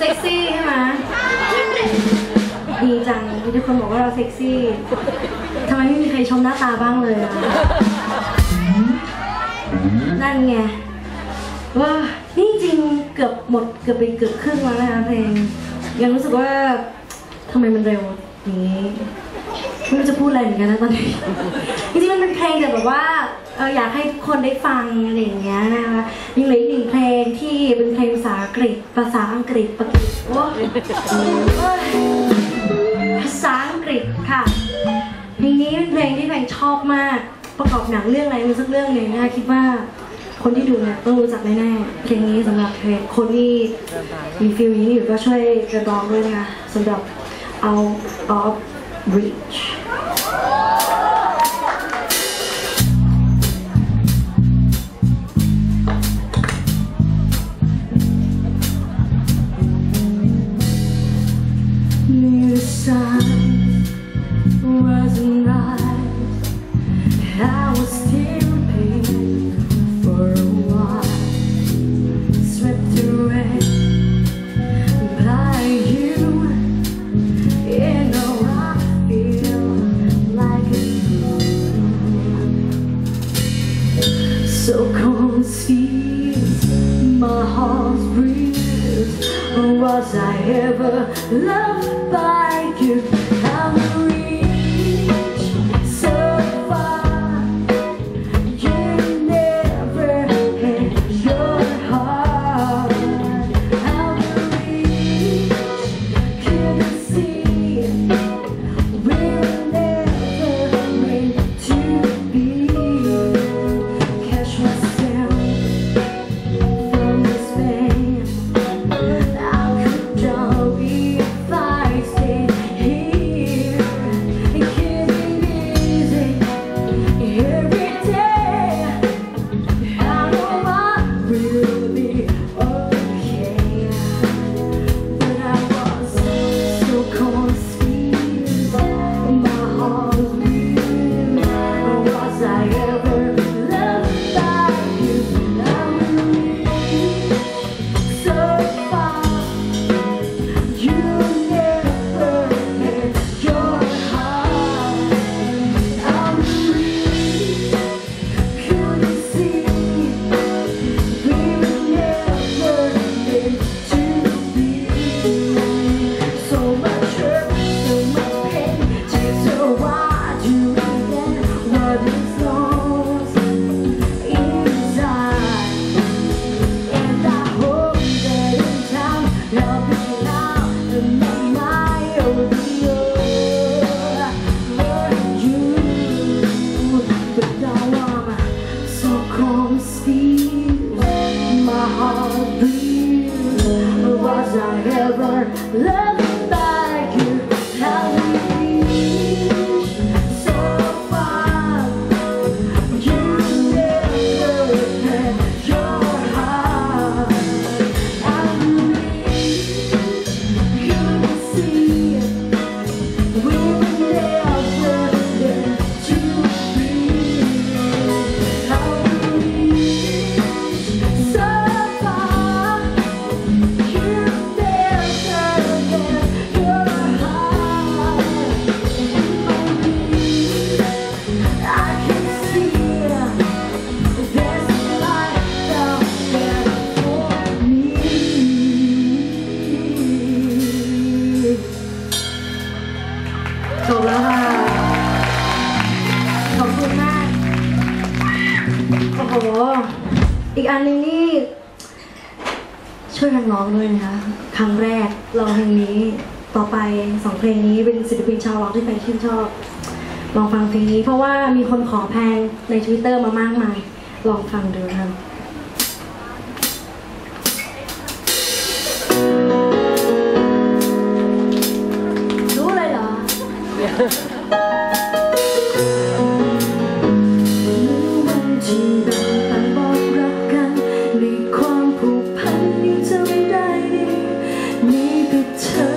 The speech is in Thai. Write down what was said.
เซ็กซี่ใช่ไหมดีจังมีทุกคนบอกว่าเราเซ็กซี่ทำไมไม่มีใครชมหน้าตาบ้างเลยอะนั่นไงว่านี่จริงๆเกือบหมดเกือบไปเกือบครึ่งแล้วนะคะเพลงยังรู้สึกว่าทำไมมันเร็วอย่างนี้ไม่รู้จะพูดอะไรเหมือนกันนะตอนนี้จริงๆมันเป็นเพลงแต่แบบว่า เอออยากให้ทุกคนได้ฟังอะไรอย่างเงี้ยนะคะยังเหลืออีกหนึ่งเพลงที่เป็นเพลงภาษาอังกฤษ ภาษาอังกฤษปะกิโอ้ยภาษาอังกฤษค่ะเพลงนี้เป็นเพลงที่แพงชอบมาก ประกอบหนังเรื่องอะไรมันสักเรื่องหนึ่งนะคะคิดว่าคนที่ดูเนี่ยต้องรู้จักแน่ๆเพลงนี้สำหรับเพลงคนที่มีฟิลนี้อยู่ก็ช่วยกระร้องด้วยนะคะสำหรับ Out of Reach Was I ever loved by you? Love โอ้โหอีกอันนึงนี่ ช่วยกันร้องด้วยนะคะ ครั้งแรกร้องเพลงนี้ต่อไปสองเพลงนี้เป็นศิลปินชาวร็อกที่แฟนชื่นชอบ ลองฟังเพลงนี้เพราะว่ามีคนขอแพงในทวิตเตอร์มามากมาย ลองฟังดูครับ